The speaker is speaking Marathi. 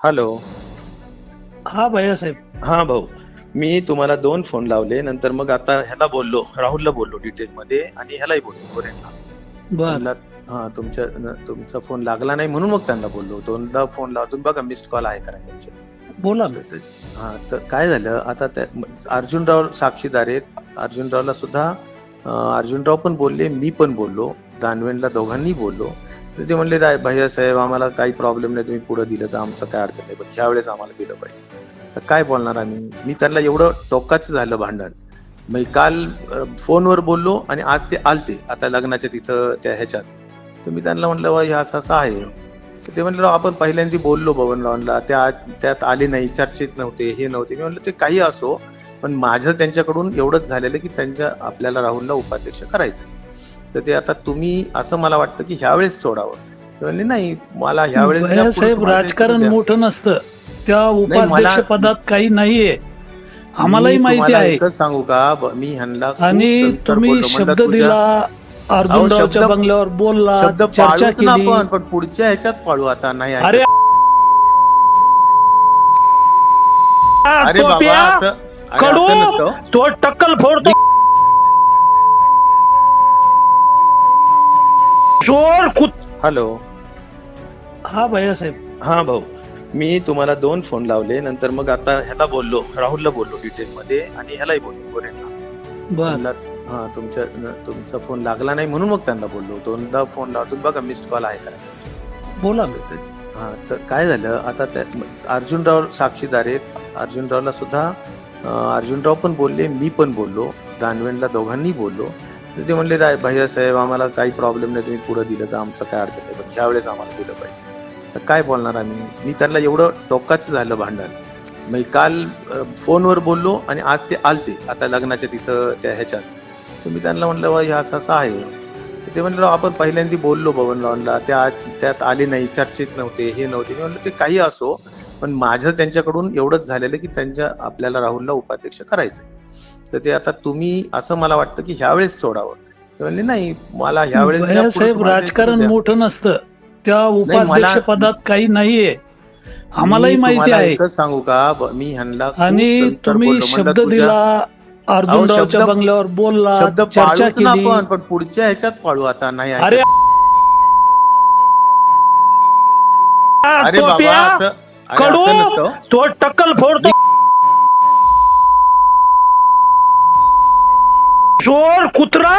हॅलो. हा भैयासाहेब हा भाऊ. मी तुम्हाला दोन फोन लावले नंतर मग आता ह्याला बोललो राहुलला बोललो डिटेल मध्ये आणि ह्यालाही बोललो म्हणला, हा तुमच्या तुमचा फोन लागला नाही म्हणून मग त्यांना बोललो दोनदा फोन लावून बघा मिस्ड कॉल आहे का बोला हा तर काय झालं आता अर्जुनराव साक्षीदार आहेत. अर्जुनरावला सुद्धा अर्जुनराव पण बोलले मी पण बोललो. दानवेंना दोघांनी बोललो. तर ते म्हणले "राय- भैया साहेब आम्हाला काही प्रॉब्लेम नाही तुम्ही पुढे दिलं तर आमचं काय अडचण नाही पण ह्या वेळेस आम्हाला दिलं पाहिजे. तर काय बोलणार आम्ही? मी त्यांना एवढं टोकाचं झालं भांडण. मी काल फोनवर बोललो आणि आज ते आलते. आता लग्नाच्या तिथं त्या ह्याच्यात. तर मी त्यांना म्हटलं हे असं असं आहे. तर ते म्हणलं आपण पहिल्यांदा बोललो बबनरावांना त्या त्यात आले नाही चर्चेत नव्हते हे नव्हते. मी म्हणलं ते काही असो पण माझं त्यांच्याकडून एवढंच झालेलं की त्यांच्या आपल्याला राहुलला उपाध्यक्ष करायचं तर ते आता तुम्ही असं मला वाटतं की ह्यावेळेस सोडावं. म्हणले नाही मला ह्यावेळेस तुम्हाला राजकारण द्या." मोठं नसतं. त्या उपाध्यक्ष पदात काही नाहीये. आम्हालाही माहिती आहे. सांगू का? मी ह्यांना आणि तुम्ही शब्द दिला अर्जुनरावच्या बंगल्यावर बोलला चर्चा केली. पण पुढच्या ह्याच्यात पाळू आता नाही. अरे अरे. तो टक्कल फोडतो. चोर कुत हॅलो. हा भैयासाहेब हा भाऊ. मी तुम्हाला दोन फोन लावले नंतर मग आता ह्याला बोललो राहुलला बोललो डिटेल मध्ये आणि ह्यालाही बोललो गोरेंना बर. हा तुमच्या तुमचा फोन लागला नाही म्हणून मग त्यांना बोललो दोनदा फोन लावून बघा मिस्ड कॉल आहे का बोला. ना हा तर काय झालं आता त्या अर्जुनराव साक्षीदार आहेत. अर्जुनरावला सुद्धा अं, अर्जुनराव पण बोलले मी पण बोललो. दानवेंना दोघांनी बोललो. तर ते म्हणले भैया साहेब आम्हाला काही प्रॉब्लेम नाही तुम्ही पुढे दिलं तर आमचं काय अडचण नाही पण ह्यावेळेस आम्हाला दिलं पाहिजे. तर काय बोलणार आम्ही? मी त्यांना एवढं टोकाचं झालं भांडण. मी काल फोनवर बोललो आणि आज ते आलते. आता लग्नाच्या तिथं त्या ह्याच्यात. तर मी त्यांना म्हटलं बा हे असं असं आहे. ते म्हणलं आपण पहिल्यांदा बोललो बबनरावांना त्या त्यात आले नाही चर्चेत नव्हते हे नव्हते. मी म्हणलं ते काही असो पण माझं त्यांच्याकडून एवढंच झालेलं की त्यांच्या आपल्याला राहुलला उपाध्यक्ष करायचं तर ते आता तुम्ही असं मला वाटतं की ह्यावेळेस सोडावं. म्हणले नाही मला ह्यावेळेस तुम्हाला राजकारण द्या." मोठं नसतं. त्या उपाध्यक्ष पदात काही नाहीये. आम्हालाही माहिती आहे. सांगू का? मी ह्यांना आणि तुम्ही शब्द दिला अर्जुनरावच्या बंगल्यावर बोलला चर्चा केली. पण पुढच्या ह्याच्यात पाळू आता नाही. अरे अरे बाबा. तो टक्कल फोडतो चोर कुत्रा